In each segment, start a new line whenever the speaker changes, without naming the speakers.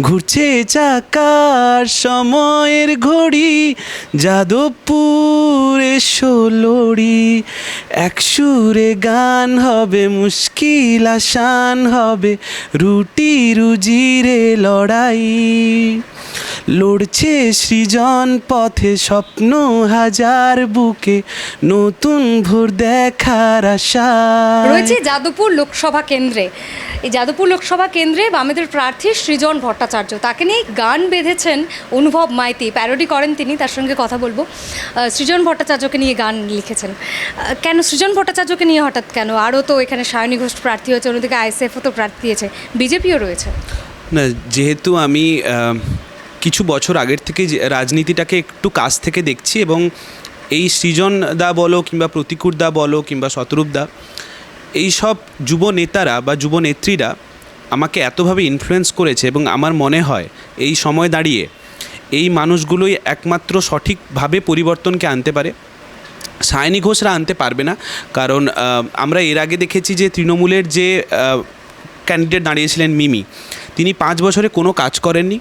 ঘুরছে চাকার সময়ের ঘড়ি, যাদবপুরে ষোলড়ি এক সুরে গান হবে, মুশকিল আসান হবে, রুটি রুজিরে লড়াই। লড়ছে সৃজন পথে স্বপ্ন হাজার বুকে নতুন ভোর দেখার আশা।
রয়েছে যাদবপুর লোকসভা কেন্দ্রে। এই যাদবপুর লোকসভা কেন্দ্রে বামেদের প্রার্থী সৃজন ভট্টাচার্য। তাকে নিয়ে গান বেঁধেছেন অনুভব মাইতি। প্যারোডি করেন তিনি তার সঙ্গে কথা বলব। সৃজন ভট্টাচার্যকে নিয়ে গান লিখেছেন। কেন সৃজন ভট্টাচার্যকে নিয়ে হঠাৎ কেন? আরও তো এখানে সায়নী ঘোষ প্রার্থী হয়েছে অন্যদিকে আইএসএফও তো প্রার্থী দিয়েছে বিজেপিও রয়েছে।
না যেহেতু আমি কিছু বছর আগের থেকে রাজনীতিটাকে একটু কাছ থেকে দেখছি এবং এই সৃজন দা বলো কিংবা প্রতিকুর দা বলো কিংবা শতরূপ দা এইসব যুব নেতারা বা যুব নেত্রীরা আমাকে এতভাবে ইনফ্লুয়েন্স করেছে এবং আমার মনে হয় এই সময় দাঁড়িয়ে এই মানুষগুলোই একমাত্র সঠিকভাবে পরিবর্তনকে আনতে পারে। সায়নী ঘোষরা আনতে পারবে না, কারণ আমরা এর আগে দেখেছি যে তৃণমূলের যে ক্যান্ডিডেট দাঁড়িয়েছিলেন মিমি, তিনি পাঁচ বছরে কোনো কাজ করেননি।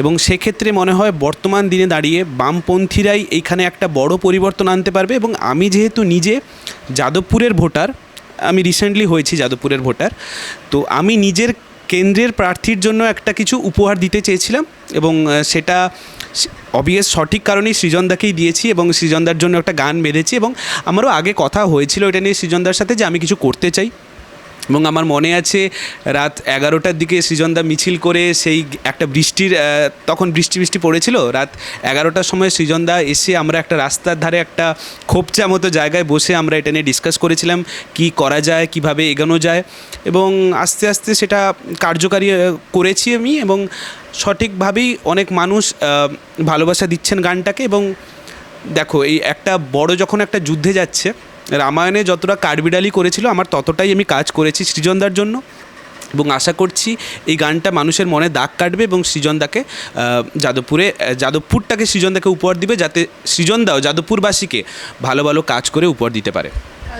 এবং সেক্ষেত্রে মনে হয় বর্তমান দিনে দাঁড়িয়ে বামপন্থীরাই এইখানে একটা বড় পরিবর্তন আনতে পারবে এবং আমি যেহেতু নিজে যাদবপুরের ভোটার, আমি রিসেন্টলি হয়েছি যাদবপুরের ভোটার, তো আমি নিজের কেন্দ্রের প্রার্থীর জন্য একটা কিছু উপহার দিতে চেয়েছিলাম এবং সেটা অবভিয়াস সঠিক কারণেই সৃজনদাকেই দিয়েছি এবং সৃজনদার জন্য একটা গান বেঁধেছি এবং আমারও আগে কথা হয়েছিল এটা নিয়ে সৃজনদার সাথে যে আমি কিছু করতে চাই। এবং আমার মনে আছে রাত এগারোটার দিকে সৃজনদা মিছিল করে সেই একটা বৃষ্টির তখন বৃষ্টি বৃষ্টি পড়েছিল। রাত এগারোটার সময় সৃজনদা এসে আমরা একটা রাস্তার ধারে একটা খোপচা মতো জায়গায় বসে আমরা এটা নিয়ে ডিসকাস করেছিলাম, কি করা যায়, কীভাবে এগোনো যায় এবং আস্তে আস্তে সেটা কার্যকারী করেছি আমি এবং সঠিকভাবেই অনেক মানুষ ভালোবাসা দিচ্ছেন গানটাকে এবং দেখো এই একটা বড় যখন একটা যুদ্ধে যাচ্ছে রামায়ণে যতটা কাঠবিড়ালি করেছিল, আমার ততটাই আমি কাজ করেছি সৃজনদার জন্য। এবং আশা করছি এই গানটা মানুষের মনে দাগ কাটবে এবং সৃজনদাকে যাদবপুরে যাদবপুরটাকে সৃজনদাকে উপহার দিবে যাতে সৃজনদাও যাদবপুরবাসীকে ভালো ভালো কাজ করে উপহার দিতে পারে।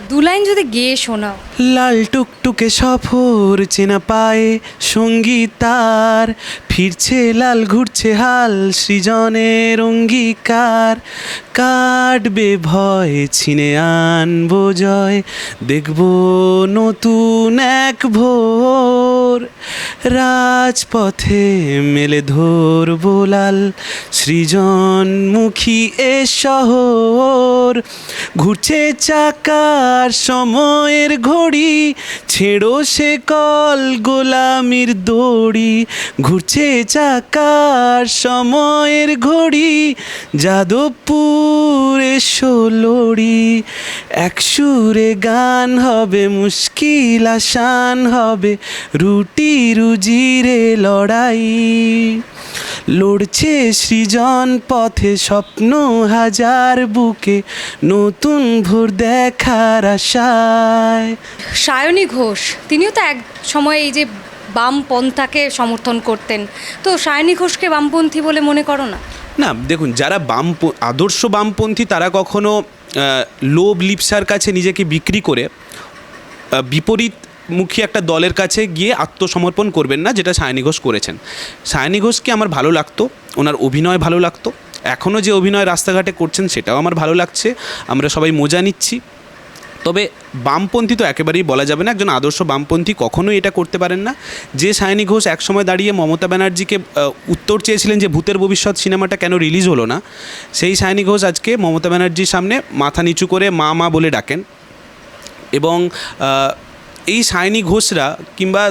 দু লাইন যদি গেয়ে শোনাও।
লাল টুকটুকে সফর চেনা পায়ে সঙ্গীতার ফিরছে লাল, ঘুরছে হাল, সৃজনের অঙ্গীকার। কাটবে ভয়, ছিনে আনব জয়। দেখব নতুন এক ভোর। রাজপথে মেলে ধরবো লাল, সৃজনমুখী এ শহর। ঘুরছে চাকার সময়ের ঘড়ি, ছেড়ো সে কল, গোলামির দড়ি। ঘুরছে চাকার সময়ের ঘড়ি, যাদবপুরে ষোলড়ি এক সুরে গান হবে, মুশকিল আসান হবে, রুটি রুজিরে লড়াই। লড়ছে সৃজন পথে স্বপ্ন হাজার বুকে, নতুন ভোর দেখার আশায়
সায়নী ঘোষ তিনিও তো এক সময় এই যে বাম পন্থাকে সমর্থন করতেন। তো সায়নী ঘোষকে বামপন্থী বলে মনে করো না?
না দেখুন যারা বাম আদর্শ বামপন্থী তারা কখনো লোভ লিপসার কাছে নিজেকে বিক্রি করে আহ, বিপরীতমুখী একটা দলের কাছে গিয়ে আত্মসমর্পণ করবেন না যেটা সায়নী ঘোষ করেছেন। সায়নী ঘোষকে আমার ভালো লাগতো ওনার অভিনয় ভালো লাগতো। এখনও যে অভিনয় রাস্তাঘাটে করছেন সেটাও আমার ভালো লাগছে। আমরা সবাই মজা নিচ্ছি। তবে বামপন্থী তো একেবারেই বলা যাবে না, একজন আদর্শ বামপন্থী কখনোই এটা করতে পারেন না। যে সায়নী ঘোষ একসময় দাঁড়িয়ে মমতা ব্যানার্জিকে উত্তর চেয়েছিলেন যে ভূতের ভবিষ্যৎ সিনেমাটা কেন রিলিজ হলো না, সেই সায়নী ঘোষ আজকে মমতা ব্যানার্জির সামনে মাথা নিচু করে মা মা বলে ডাকেন। এবং এই সায়নী ঘোষরা কিংবা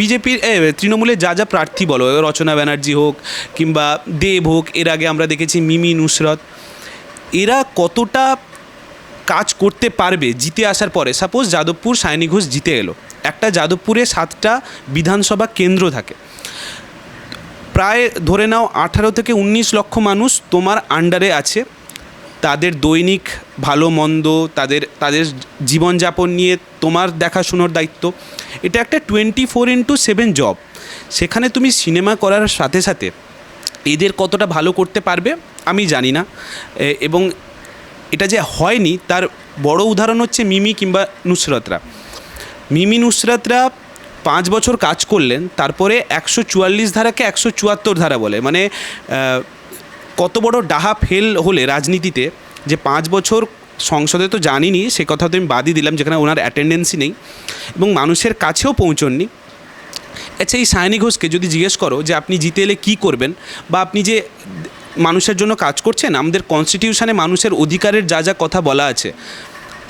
বিজেপির তৃণমূলের যা যা প্রার্থী বলো, রচনা ব্যানার্জি হোক কিংবা দেব হোক, এর আগে আমরা দেখেছি মিমি নুসরত, এরা কতটা কাজ করতে পারবে জিতে আসার পরে। সাপোজ যাদবপুর সায়নী ঘোষ জিতে এলো। একটা যাদবপুরে সাতটা বিধানসভা কেন্দ্র থাকে। প্রায় ধরে নাও আঠারো থেকে উনিশ লক্ষ মানুষ তোমার আন্ডারে আছে। তাদের দৈনিক ভালো, মন্দ, তাদের তাদের জীবনযাপন নিয়ে তোমার দেখাশুনোর দায়িত্ব। এটা একটা twenty four into seven job সেখানে তুমি সিনেমা করার সাথে সাথে এদের কতটা ভালো করতে পারবে আমি জানি না। এবং এটা যে হয়নি, তার বড় উদাহরণ হচ্ছে মিমি কিংবা নুসরতরা। মিমি নুসরতরা পাঁচ বছর কাজ করলেন, তারপরে একশো চুয়াল্লিশ ধারাকে একশো চুয়াত্তর ধারা বলে। মানে কত বড় ডাহা ফেল হলে রাজনীতিতে যে পাঁচ বছর সংসদে তো জানিনি, সে কথা তো আমি বাদই দিলাম, যেখানে ওনার অ্যাটেন্ডেন্সই নেই এবং মানুষের কাছেও পৌঁছননি। আচ্ছা এই সায়নী ঘোষকে যদি জিজ্ঞেস করো যে আপনি জিতে এলে কী করবেন বা আপনি যে মানুষের জন্য কাজ করছেন? আমাদের কনস্টিটিউশনে মানুষের অধিকারের যা যা কথা বলা আছে,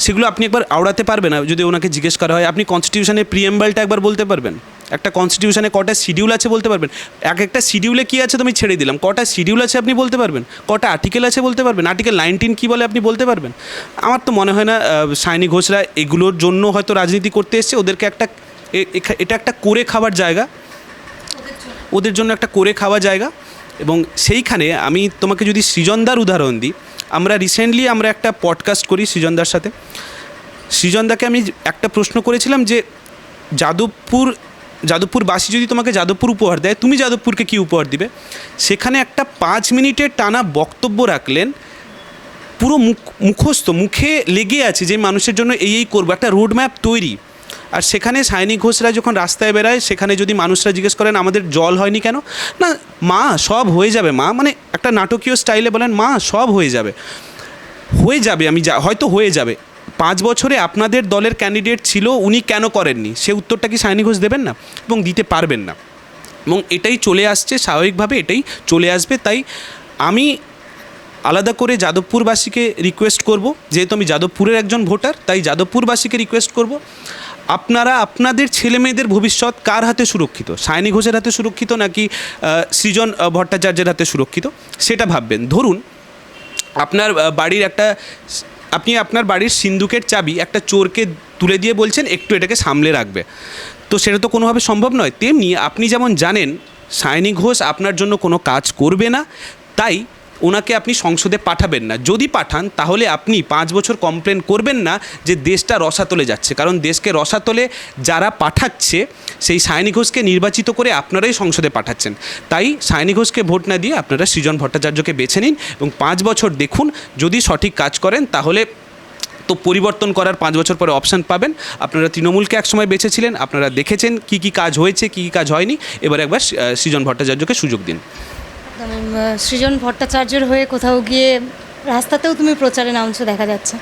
সেগুলো আপনি একবার আওড়াতে পারবেন? না যদি ওনাকে জিজ্ঞেস করা হয়, আপনি কনস্টিটিউশনের প্রিএম্বালটা একবার বলতে পারবেন? একটা কনস্টিটিউশনে কটা শিডিউল আছে বলতে পারবেন? এক একটা শিডিউলে কী আছে তো আমি ছেড়ে দিলাম। কটা শিডিউল আছে আপনি বলতে পারবেন? কটা আর্টিকেল আছে বলতে পারবেন? আর্টিকেল নাইনটিন কী বলে আপনি বলতে পারবেন? আমার তো মনে হয় না সায়নী ঘোষরা এগুলোর জন্য হয়তো রাজনীতি করতে এসছে। ওদেরকে একটা এটা একটা করে খাবার জায়গা। ওদের জন্য একটা করে খাওয়া জায়গা। এবং সেইখানে আমি তোমাকে যদি সৃজনদার উদাহরণ দিই, আমরা রিসেন্টলি আমরা একটা পডকাস্ট করি সৃজনদার সাথে। সৃজনদাকে আমি একটা প্রশ্ন করেছিলাম যে, যাদবপুর যাদবপুরবাসী যদি তোমাকে যাদবপুর উপহার দেয়, তুমি যাদবপুরকে কী উপহার দিবে? সেখানে একটা পাঁচ মিনিটের টানা বক্তব্য রাখলেন। পুরো মুখ মুখস্থ, মুখে লেগে আছে যে মানুষের জন্য এই এই করব, একটা রোড ম্যাপ তৈরি। আর সেখানে সায়নী ঘোষরা যখন রাস্তায় বেরায় সেখানে যদি মানুষরা জিজ্ঞেস করেন, আমাদের জল হয়নি কেন? না, মা, সব হয়ে যাবে, মা মানে একটা নাটকীয় স্টাইলে বলেন, মা, সব হয়ে যাবে। হয়ে যাবে, আমি যা, হয়তো হয়ে যাবে। পাঁচ বছরে আপনাদের দলের ক্যান্ডিডেট ছিল, উনি কেন করেননি? সে উত্তরটা কি সায়নী ঘোষ দেবেন না? এবং দিতে পারবেন না। এবং এটাই চলে আসছে, স্বাভাবিকভাবে এটাই চলে আসবে। তাই আমি আলাদা করে যাদবপুরবাসীকে রিকোয়েস্ট করব, যেহেতু আমি যাদবপুরের একজন ভোটার, তাই যাদবপুরবাসীকে রিকোয়েস্ট করব। আপনারা আপনাদের ছেলে মেয়েদের ভবিষ্যৎ কার হাতে সুরক্ষিত? সায়নী ঘোষের হাতে সুরক্ষিত নাকি সৃজন ভট্টাচার্যের হাতে সুরক্ষিত? সেটা ভাববেন। ধরুন, আপনার বাড়ির একটা আপনি আপনার বাড়ির সিন্দুকের চাবি একটা চোরকে তুলে দিয়ে বলছেন, একটু এটাকে সামলে রাখবে। তো সেটা তো কোনোভাবে সম্ভব নয়। তেমনি আপনি যেমন জানেন, সায়নী ঘোষ আপনার জন্য কোনো কাজ করবে না। তাই ওনাকে আপনি সংসদে পাঠাবেন না। যদি পাঠান, তাহলে আপনি পাঁচ বছর কমপ্লেন করবেন না যে দেশটা রসাতলে যাচ্ছে। কারণ দেশকে রসাতলে যারা পাঠাচ্ছে, সেই সায়নী ঘোষকে নির্বাচিত করে আপনারাই সংসদে পাঠাচ্ছেন। তাই সায়নী ঘোষকে ভোট না দিয়ে আপনারা সৃজন ভট্টাচার্যকে বেছে নিন এবং পাঁচ বছর দেখুন, যদি সঠিক কাজ করেন, তাহলে তো পরিবর্তন করার পাঁচ বছর পরে অপশান পাবেন। আপনারা তৃণমূলকে একসময় বেছেছিলেন, আপনারা দেখেছেন কি কি কাজ হয়েছে, কি কি কাজ হয়নি। এবার একবার সৃজন ভট্টাচার্যকে সুযোগ দিন।
সৃজন ভট্টাচার্যের হয়ে কোথাও গিয়ে রাস্তাতেও তুমি প্রচারে নামছো দেখা যাচ্ছে।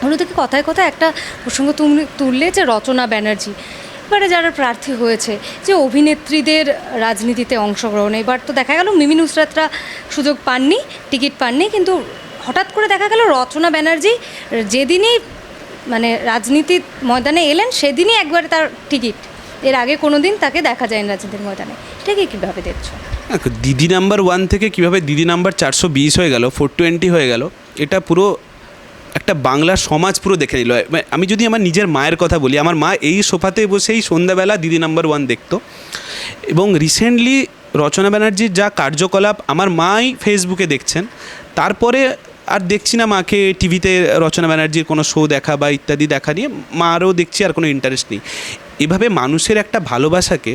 ওগুলো থেকে কথায় কথায় একটা প্রসঙ্গ তুমি তুললে যে রচনা ব্যানার্জি। এবারে যারা প্রার্থী হয়েছে যে অভিনেত্রীদের রাজনীতিতে অংশগ্রহণ এবার তো দেখা গেল মিমি নুসরাতরা সুযোগ পাননি টিকিট পাননি কিন্তু হঠাৎ করে দেখা গেল রচনা ব্যানার্জি যেদিনই মানে রাজনীতির ময়দানে এলেন সেদিনই একবারে তার টিকিট। এর আগে কোনো দিন তাকে দেখা যায়নি রাজনীতির ময়দানে। এটাকে কীভাবে দেখছ?
দেখো, দিদি নাম্বার ওয়ান থেকে কীভাবে দিদি নাম্বার চারশো বিশ হয়ে গেল ফোর টোয়েন্টি হয়ে গেল, এটা পুরো একটা বাংলার সমাজ পুরো দেখে নিল। মানে আমি যদি আমার নিজের মায়ের কথা বলি, আমার মা এই সোফাতে বসেই সন্ধ্যাবেলা দিদি নাম্বার ওয়ান দেখতো। এবং রিসেন্টলি রচনা ব্যানার্জির যা কার্যকলাপ, আমার মাই ফেসবুকে দেখছেন। তারপরে আর দেখছি না মাকে টিভিতে রচনা ব্যানার্জির কোনো শো দেখা বা ইত্যাদি দেখা নিয়ে, মারও দেখছি আর কোনো ইন্টারেস্ট নেই। এভাবে মানুষের একটা ভালোবাসাকে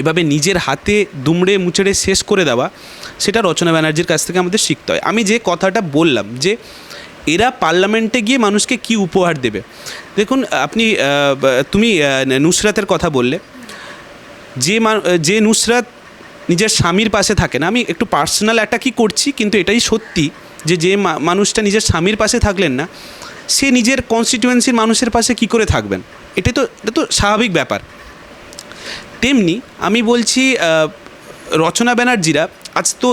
এভাবে নিজের হাতে দুমড়ে মুচড়ে শেষ করে দেওয়া, সেটা রচনা ব্যানার্জির কাছ থেকে আমাদের শিখতে হয়। আমি যে কথাটা বললাম যে এরা পার্লামেন্টে গিয়ে মানুষকে কি উপহার দেবে? দেখুন, আপনি তুমি নুসরাতের কথা বললে। যে যে নুসরাত নিজের স্বামীর পাশে থাকে না, আমি একটু পার্সোনাল একটা কি করছি, কিন্তু এটাই সত্যি যে যে মানুষটা নিজের স্বামীর পাশে থাকলেন না, সে নিজের কনস্টিটিউয়েন্সির মানুষের পাশে কি করে থাকবেন? এটাই তো, এটা তো স্বাভাবিক ব্যাপার। তেমনি আমি বলছি রচনা ব্যানার্জিরা আজ তো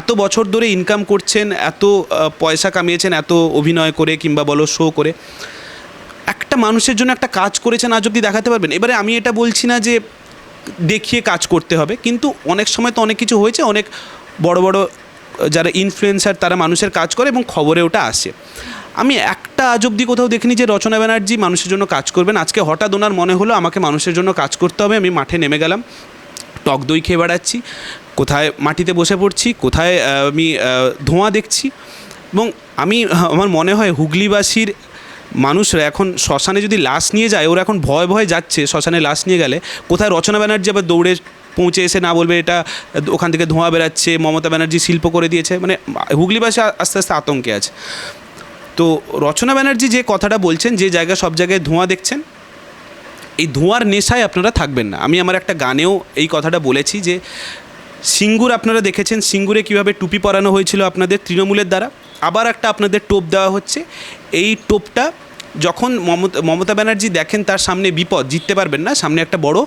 এত বছর ধরে ইনকাম করছেন, এত পয়সা কামিয়েছেন, এত অভিনয় করে কিংবা বলো শো করে। একটা মানুষের জন্য একটা কাজ করেছেন আজ অব্দি দেখাতে পারবেন। এবারে আমি এটা বলছি না যে দেখিয়ে কাজ করতে হবে, কিন্তু অনেক সময় তো অনেক কিছু হয়েছে, অনেক বড় বড় যারা ইনফ্লুয়েন্সার তারা মানুষের কাজ করে এবং খবরে ওটা আসে। আমি একটা আজ অব্দি কোথাও দেখিনি যে রচনা ব্যানার্জি মানুষের জন্য কাজ করবেন। আজকে হঠাৎ ওনার মনে হলো আমাকে মানুষের জন্য কাজ করতে হবে, আমি মাঠে নেমে গেলাম। টক দই খেয়ে বেড়াচ্ছি, কোথায় মাটিতে বসে পড়ছি, কোথায় আমি ধোঁয়া দেখছি এবং আমি আমার মনে হয় হুগলিবাসীর মানুষরা এখন শ্মশানে যদি লাশ নিয়ে যায়, ওরা এখন ভয় ভয় যাচ্ছে শ্মশানে লাশ নিয়ে গেলে। কোথায় রচনা ব্যানার্জি আবার দৌড়ে পৌঁছে এসে না বলবে এটা, ওখান থেকে ধোঁয়া বেরাচ্ছে মমতা ব্যানার্জি শিল্প করে দিয়েছে মানে হুগলিবাসী আস্তে আস্তে আতঙ্কে আছে। তো রচনা ব্যানার্জি যে কথাটা বলছেন, যে জায়গা সব জায়গায় ধোঁয়া দেখছেন, এই ধোঁয়ার নেশায় আপনারা থাকবেন না। আমি আমার একটা গানেও এই কথাটা বলেছি যে, সিঙ্গুর আপনারা দেখেছেন, সিঙ্গুরে কীভাবে টুপি পরানো হয়েছিল আপনাদের তৃণমূলের দ্বারা, আবার একটা আপনাদের টোপ দেওয়া হচ্ছে। এই টোপটা যখন মমতা মমতা ব্যানার্জি দেখেন তার সামনে বিপদ, জিততে পারবেন না, সামনে একটা বড়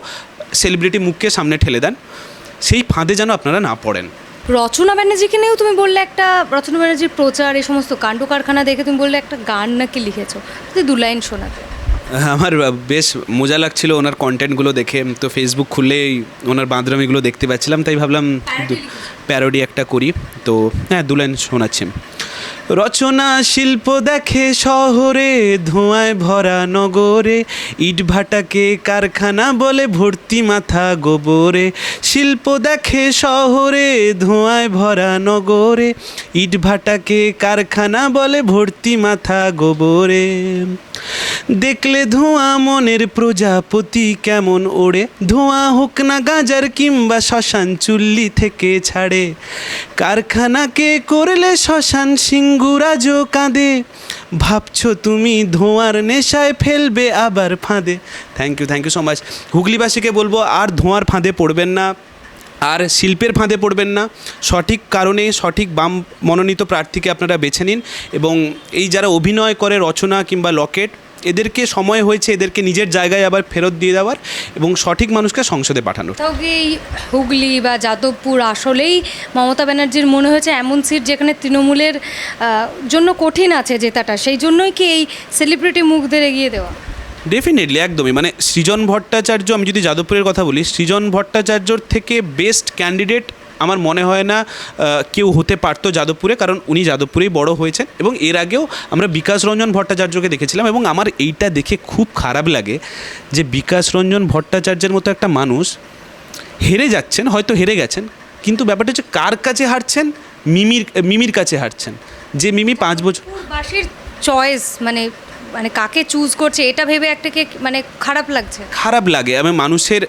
সেলিব্রিটি মুখকে সামনে ঠেলে দেন। সেই ফাঁদে যেন আপনারা না পড়েন।
রচনা ব্যানার্জিকে নিয়েও তুমি বললে একটা রচনা ব্যানার্জির প্রচার এই সমস্ত কাণ্ড কারখানা দেখে তুমি বললে একটা গান নাকি লিখেছো। যদি দু লাইন শোনাতে।
আমার বেশ মজা লাগছিল ওনার কন্টেন্টগুলো দেখে। তো ফেসবুক খুললেই ওনার বাঁদরামিগুলো দেখতে পাচ্ছিলাম তাই ভাবলাম প্যারোডি একটা করি। তো হ্যাঁ দু লাইন শোনাচ্ছি। রচনা শিল্প দেখে শহরে ধোঁয়ায় ভরা নগরে, ইট ভাটাকে কারখানা বলে ভর্তি মাথা গোবরে। শিল্প দেখে শহরে ধোঁয়ায় ভরা নগরে, ইট ভাটাকে কারখানা বলে ভর্তি মাথা গোবরে। দেখলে ধোঁয়া মনের প্রজাপতি কেমন ওড়ে। ধোঁয়া হোক না গাজার কিংবা শ্মশান চুল্লি থেকে ছাড়ে। কারখানাকে করলে শ্মশান সিঙ্গুরাজও কাঁদে। ভাবছ তুমি ধোঁয়ার নেশায় ফেলবে আবার ফাঁদে। Thank you thank you so much হুগলিবাসীকে বলব, আর ধোঁয়ার ফাঁদে পড়বেন না, আর শিল্পের ফাঁদে পড়বেন না। সঠিক কারণে, সঠিক বাম মনোনীত প্রার্থীকে আপনারা বেছে নিন এবং এই যারা অভিনয় করে রচনা কিংবা লকেট এদেরকে সময় হয়েছে এদেরকে নিজের জায়গায় আবার ফেরত দিয়ে দেওয়ার এবং সঠিক মানুষকে সংসদে পাঠানোর।
তাও কি এই হুগলি বা যাদবপুর আসলেই মমতা ব্যানার্জির মনে হয়েছে এমন সিট যেখানে তৃণমূলের জন্য কঠিন আছে জেতাটা? সেই জন্যই কি এই সেলিব্রিটি মুখদের এগিয়ে দেওয়া?
ডেফিনেটলি একদমই। মানে সৃজন ভট্টাচার্য আমি যদি যাদবপুরের কথা বলি সৃজন ভট্টাচার্যর থেকে বেস্ট ক্যান্ডিডেট আমার মনে হয় না কেউ হতে পারতো যাদবপুরে, কারণ উনি যাদবপুরেই বড় হয়েছেন এবং এর আগেও আমরা বিকাশ রঞ্জন ভট্টাচার্যকে দেখেছিলাম এবং আমার এইটা দেখে খুব খারাপ লাগে যে বিকাশ রঞ্জন ভট্টাচার্যের মতো একটা মানুষ হেরে যাচ্ছেন, হয়তো হেরে গেছেন, কিন্তু ব্যাপারটা হচ্ছে কার কাছে হারছেন? মিমির মিমির কাছে হারছেন। যে মিমি পাঁচ বছর
চয়েস মানে মানে কাকে চুজ করছে, এটা ভেবে একটাকে মানে খারাপ লাগছে।
খারাপ লাগে। আমি মানুষের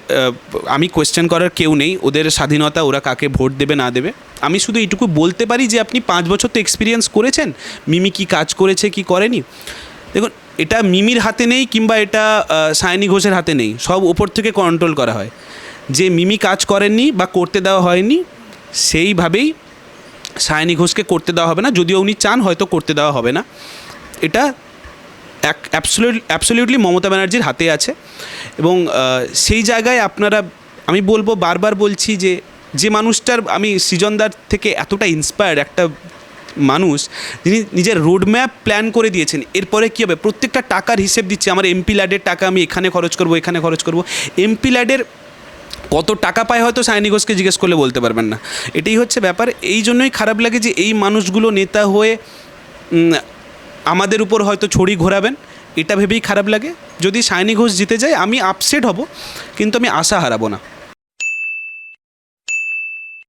আমি কোয়েশ্চেন করার কেউ নেই। ওদের স্বাধীনতা ওরা কাকে ভোট দেবে, না দেবে? আমি শুধু এইটুকু বলতে পারি যে আপনি পাঁচ বছর তো এক্সপিরিয়েন্স করেছেন। মিমি কি কাজ করেছে, কি করেনি? দেখুন, এটা মিমির হাতে নেই কিংবা এটা সায়নী ঘোষের হাতে নেই। সব ওপর থেকে কন্ট্রোল করা হয়। যে মিমি কাজ করেননি বা করতে দেওয়া হয়নি, সেইভাবেই সায়নী ঘোষকে করতে দেওয়া হবে না। যদিও উনি চান, হয়তো করতে দেওয়া হবে না। এটা অ্যাবসোলিউট অ্যাবসোলিউটলি মমতা ব্যানার্জির হাতে আছে। এবং সেই জায়গায় আপনারা, আমি বলব, বারবার বলছি যে যে মানুষটার, আমি সৃজনদার থেকে এতটা ইন্সপায়ার্ড একটা মানুষ, যিনি নিজের রোডম্যাপ প্ল্যান করে দিয়েছেন, এরপরে কী হবে? প্রত্যেকটা টাকার হিসেব দিচ্ছে, আমার এমপি ল্যাডের টাকা আমি এখানে খরচ করব, এখানে খরচ করব। এমপি ল্যাডের কত টাকা পায় হয়তো সায়নী ঘোষকে জিজ্ঞেস করলে বলতে পারবেন না। এটাই হচ্ছে ব্যাপার। এই জন্যই খারাপ লাগে যে, এই মানুষগুলো নেতা হয়ে আমাদের উপর হয়তো ছড়ি ঘোরাবেন, এটা ভেবেই খারাপ লাগে। যদি সায়নী ঘোষ জিতে যায়, আমি আপসেট হব, কিন্তু আমি আশা হারাবো না।